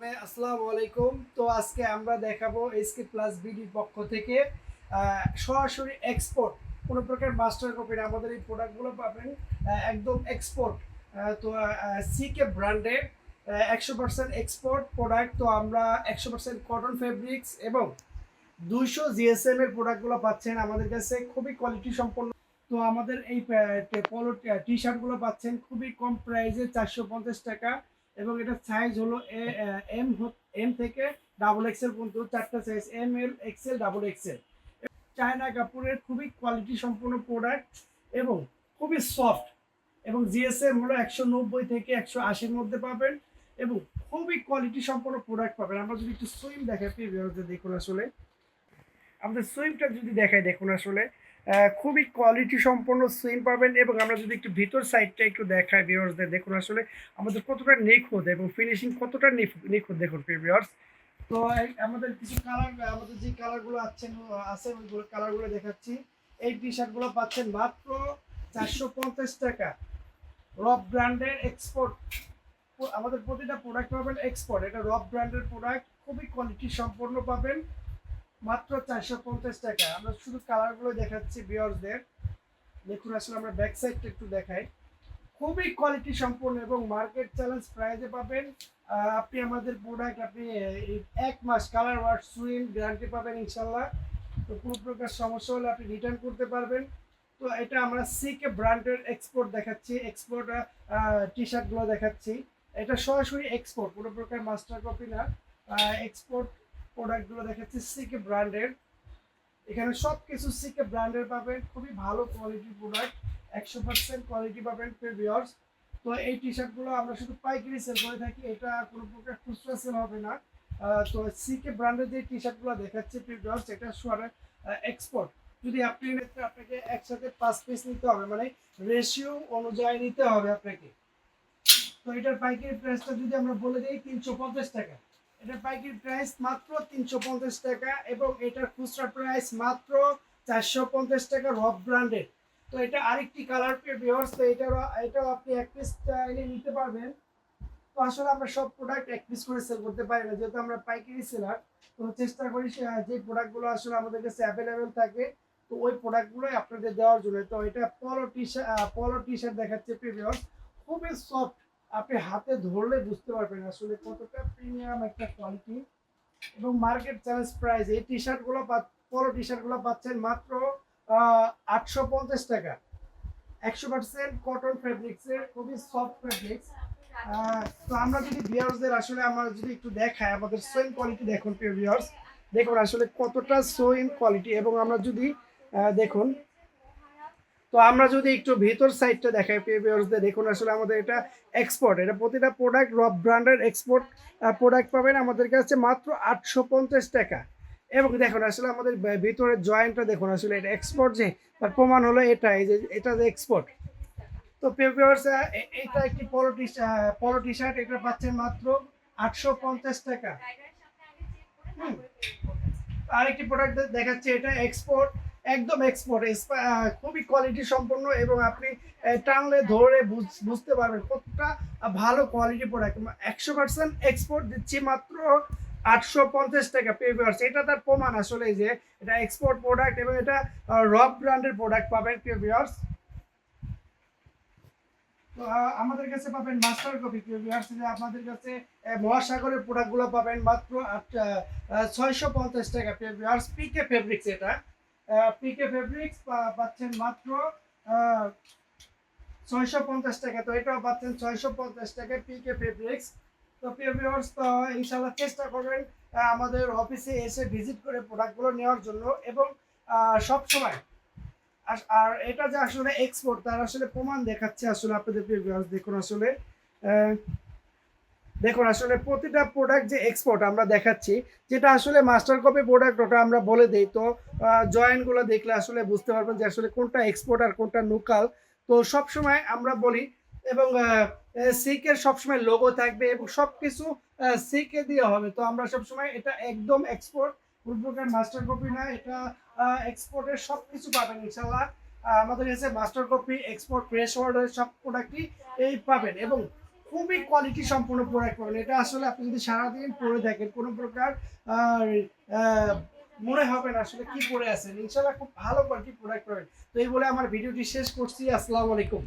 হ্যাঁ, আসসালামু আলাইকুম। তো আজকে আমরা দেখাবো এসকে প্লাস বিডির পক্ষ থেকে সরাসরি এক্সপোর্ট কোনো প্রকার মাস্টার কপি আমাদের এই প্রোডাক্টগুলো পাবেন একদম এক্সপোর্ট তো সিকে ব্র্যান্ডের একশো পার্সেন্ট এক্সপোর্ট প্রোডাক্ট তো আমরা একশো পার্সেন্ট কটন ফেব্রিক্স এবং দুইশো জিএসএম এর প্রোডাক্টগুলো পাচ্ছেন আমাদের কাছে খুবই কোয়ালিটি সম্পন্ন। তো আমাদের এই পলো টি শার্টগুলো পাচ্ছেন খুবই কম প্রাইসে চারশো পঞ্চাশ টাকা। এবং এটা সাইজ হলো এম এম থেকে ডাবল এক্সেল পর্যন্ত, চারটা size M L XL double XL China কাপড়ের খুবই কোয়ালিটি সম্পন্ন প্রোডাক্ট এবং খুবই সফট এবং জিএসএম হলো একশো নব্বই থেকে একশো আশির মধ্যে পাবেন এবং খুবই কোয়ালিটি সম্পন্ন প্রোডাক্ট পাবেন। আমরা যদি একটু সুইম দেখাই দেখুন আসলে। আমাদের সুইমটা যদি দেখাই, দেখুন আসলে। খুবই কোয়ালিটি সম্পন্ন সুইম পাবেন এবং আমরা যদি একটু ভিতর সাইডটা একটু দেখাই ভিউয়ার্সদের দেখুন আসলে আমাদের কতটা নিখুঁত এবং ফিনিশিং কতটা নিখ- নিখুঁত দেখুন ভিউয়ার্স তো আমাদের কিছু কালার আমাদের যে কালারগুলো আছেন আছে ওইগুলো কালারগুলো দেখাচ্ছি। এই টি শার্টগুলো পাচ্ছেন মাত্র চারশো পঞ্চাশ টাকা। রব ব্র্যান্ডের এক্সপোর্ট আমাদের প্রতিটা প্রোডাক্ট পাবেন এক্সপোর্ট এটা রব ব্র্যান্ডের প্রোডাক্ট খুবই কোয়ালিটি সম্পন্ন পাবেন। মাত্র চারশো পঞ্চাশ টাকা। আমরা শুধু কালারগুলো দেখাচ্ছি বিয়ার্সদের দেখুন, আসলে আমরা ব্যাক সাইডটা একটু দেখাই। খুবই কোয়ালিটি সম্পন্ন এবং মার্কেট চ্যালেঞ্জ প্রাইজে পাবেন। আপনি আমাদের প্রোডাক্ট আপনি এক মাস কালার ওয়াশ সুইং গ্যারান্টি পাবেন ইনশাল্লাহ তো কোনো প্রকার সমস্যা হলে আপনি রিটার্ন করতে পারবেন। তো এটা আমরা সিকে ব্র্যান্ডের এক্সপোর্ট দেখাচ্ছি। এক্সপোর্ট টি শার্টগুলো দেখাচ্ছি। এটা সরাসরি এক্সপোর্ট কোনো প্রকার মাস্টার কপি না। এক্সপোর্ট প্রোডাক্টগুলো দেখাচ্ছি সিকে ব্র্যান্ডের এখানে সব কিছু সিকে ব্র্যান্ডের পাবেন, খুবই ভালো কোয়ালিটির প্রোডাক্ট একশো পার্সেন্ট কোয়ালিটি পাবেন প্রিভিয়ার্স তো এই টি শার্টগুলো আমরা শুধু পাইকারি সেল করে থাকি, এটা কোনো প্রকার খুচরা সেল হবে না। তো সিকে ব্র্যান্ডের যে টি শার্টগুলো দেখাচ্ছে প্রিভিয়ার্স এটা সোয়ারে এক্সপোর্ট যদি আপনি নিতে আপনাকে একসাথে পাঁচ পিস নিতে হবে মানে রেশিও অনুযায়ী নিতে হবে আপনাকে। তো এটার পাইকারি প্রাইসটা যদি আমরা বলে দিই, তিনশো পঞ্চাশ টাকা। এটার পাইকারি প্রাইস মাত্র তিনশো পঞ্চাশ টাকা এবং এটার খুচরা প্রাইস মাত্র চারশো পঞ্চাশ টাকা রব ব্র্যান্ডের তো এটা আরেকটি কালার ভিওর্স তো এটারও, এটাও আপনি এক পিস এনে নিতে পারবেন। তো আসলে আমরা সব প্রোডাক্ট এক পিস করে সেল করতে পারি না। যেহেতু আমরা পাইকারি সেলার তো চেষ্টা করি যে প্রোডাক্টগুলো আসলে আমাদের কাছে অ্যাভেলেবেল থাকে, তো ওই প্রোডাক্টগুলোই আপনাদের দেওয়ার জন্য। তো এটা polo T shirt polo T shirt দেখাচ্ছে প্রিভিয়াস খুবই সফট আপনি হাতে ধরলে বুঝতে পারবেন আসলে কতটা প্রিমিয়াম একটা কোয়ালিটি এবং মার্কেট চ্যালেঞ্জ প্রাইস এই টি শার্টগুলো পলো টি শার্টগুলো পাচ্ছেন মাত্র আটশো পঞ্চাশ টাকা। একশো পার্সেন্ট কটন ফেব্রিক্সের খুবই সফট ফেব্রিক্স তো আমরা যদি বিয়ার্সদের আসলে আমরা যদি একটু দেখাই, আমাদের সোয়েন কোয়ালিটি দেখুন, প্রিয় বিয়ার্স দেখুন আসলে কতটা সোয়েন কোয়ালিটি এবং আমরা যদি দেখুন তো আমরা যদি একটু ভেতর সাইডটা দেখাই প্রিভিয়ার্সদের দেখুন আসলে আমাদের এটা এক্সপোর্ট এটা প্রতিটা প্রোডাক্ট রব ব্র্যান্ডের এক্সপোর্ট প্রোডাক্ট পাবেন। আমাদের কাছে মাত্র আটশো পঞ্চাশ টাকা। এবং দেখুন আসলে আমাদের ভিতরের জয়েন্টটা দেখুন আসলে এটা এক্সপোর্ট যে, তার প্রমাণ হলো এটা, এই যে, এটা যে এক্সপোর্ট তো প্রিভিয়ার্স এটা একটি পলো টি পলো টি শার্ট এটা পাচ্ছেন মাত্র আটশো পঞ্চাশ টাকা। আরেকটি প্রোডাক্ট দেখাচ্ছে, এটা এক্সপোর্ট একদম এক্সপোর্ট খুবই কোয়ালিটি সম্পন্ন এবং আপনি টানলে ধরে বুঝ- বুঝতে পারবেন কতটা ভালো কোয়ালিটি প্রোডাক্ট একশো পার্সেন্ট এক্সপোর্ট দিচ্ছি মাত্র আটশো পঞ্চাশ টাকা পেপার্স এটা তার প্রমাণ আসলে যে এটা এক্সপোর্ট প্রোডাক্ট এবং এটা রক ব্র্যান্ডের প্রোডাক্ট পাবেন পেপার্স তো আমাদের কাছে পাবেন মাস্টার কপি যে আপনাদের কাছে মহাসাগরের প্রোডাক্টগুলো পাবেন মাত্র ছয়শো পঞ্চাশ টাকা পেপার্স পিকে ফেব্রিক্স এটা। পিকে ফেব্রিক্স পাচ্ছেন মাত্র ছয়শো পঞ্চাশ টাকা। তো এটাও পাচ্ছেন ছয়শো পঞ্চাশ টাকা পিকে ফেব্রিক্স তো পেপার্স তো ইনশাল্লাহ চেষ্টা করবেন আমাদের অফিসে এসে ভিজিট করে প্রোডাক্টগুলো নেওয়ার জন্য এবং সব সময় আর- এটা যে আসলে এক্সপোর্ট তার আসলে প্রমাণ দেখাচ্ছে আসলে আপনাদের পেপার্স দেখুন আসলে। দেখুন, আসলে প্রতিটা প্রোডাক্ট যে এক্সপোর্ট আমরা দেখাচ্ছি, যেটা আসলে মাস্টার কপি প্রোডাক্ট ওটা আমরা বলে দিই, তো জয়েন্টগুলো দেখলে আসলে বুঝতে পারবেন যে আসলে কোনটা এক্সপোর্ট আর কোনটা লোকাল তো সবসময় আমরা বলি, এবং সিকের সবসময় লোগো থাকবে এবং সব কিছু সিকে দিয়ে হবে। তো আমরা সবসময় এটা একদম এক্সপোর্ট কোন প্রকার মাস্টার কপি না, এটা এক্সপোর্টের সব কিছু পাবেন ইনশাল্লাহ আমাদের কাছে মাস্টার কপি এক্সপোর্ট ফ্রেশ ওয়ার্ডের সব প্রোডাক্টই এই পাবেন। এবং খুবই কোয়ালিটি সম্পূর্ণ প্রোডাক্ট পাবেন। এটা আসলে আপনি যদি সারাদিন পরে দেখেন, কোনো প্রকার মনে হবে না আসলে কি পরে আছেন। ইনশাল্লাহ খুব ভালো কোয়ালিটি প্রোডাক্ট পাবেন। তো এই বলে আমার ভিডিওটি শেষ করছি। আসসালামু আলাইকুম।